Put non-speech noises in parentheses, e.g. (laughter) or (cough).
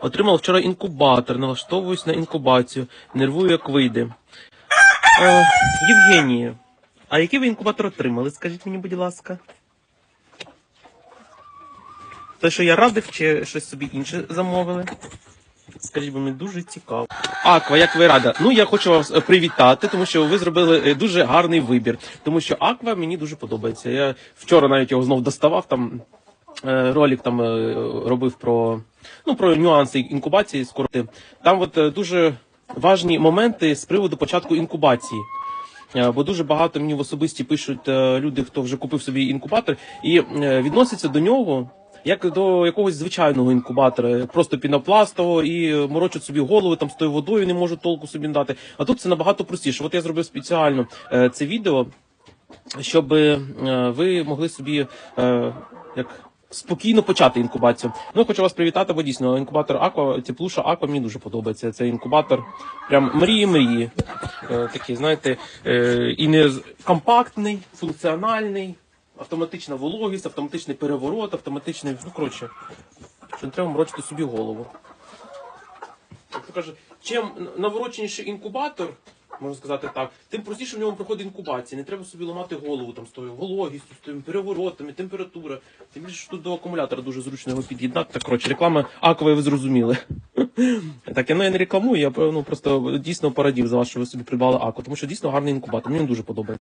Отримав вчора інкубатор, налаштовуюсь на інкубацію, нервую, як вийде. Е, Євгенію, а який ви інкубатор отримали? Скажіть мені, будь ласка. Те, що я радив, чи щось собі інше замовили? Скажіть, бо мені дуже цікаво. Аква, як ви рада? Ну я хочу вас е, привітати, тому що ви зробили е, дуже гарний вибір. Тому що Аква мені дуже подобається. Я вчора навіть його знов доставав. Там е, ролик там робив про, ну, про нюанси інкубації скороти. Там от е, дуже важні моменти з приводу початку інкубації. Е, Бо дуже багато мені в особисті пишуть е, люди, хто вже купив собі інкубатор, і відносяться до нього як до якогось звичайного інкубатора, просто пінопластового, і морочать собі голови там з тою водою, не можуть толку собі дати. А тут це набагато простіше. От я зробив спеціально це відео, щоб ви могли собі як. Спокійно почати інкубацію. Ну, хочу вас привітати, бо дійсно інкубатор Аква, теплуша Аква мені дуже подобається. Це інкубатор прям мрії мрії. Е, такий, знаєте, е, і не компактний, функціональний, автоматична вологість, автоматичний переворот, автоматичний. Ну, коротше, що не треба морочити собі голову. Каже, чим навороченіший інкубатор, можна сказати так, тим простіше в ньому проходить інкубація. Не треба собі ламати голову там з тою вологістю, з тими переворотами, температура. Тим більше тут до акумулятора дуже зручно його під'єднати. Так, коротше, реклама аква, ви зрозуміли. (laughs) Так, я ну, я не рекламую, я ну, просто дійсно порадів за вас, що ви собі придбали Аку, тому що дійсно гарний інкубатор. Мені він дуже подобається.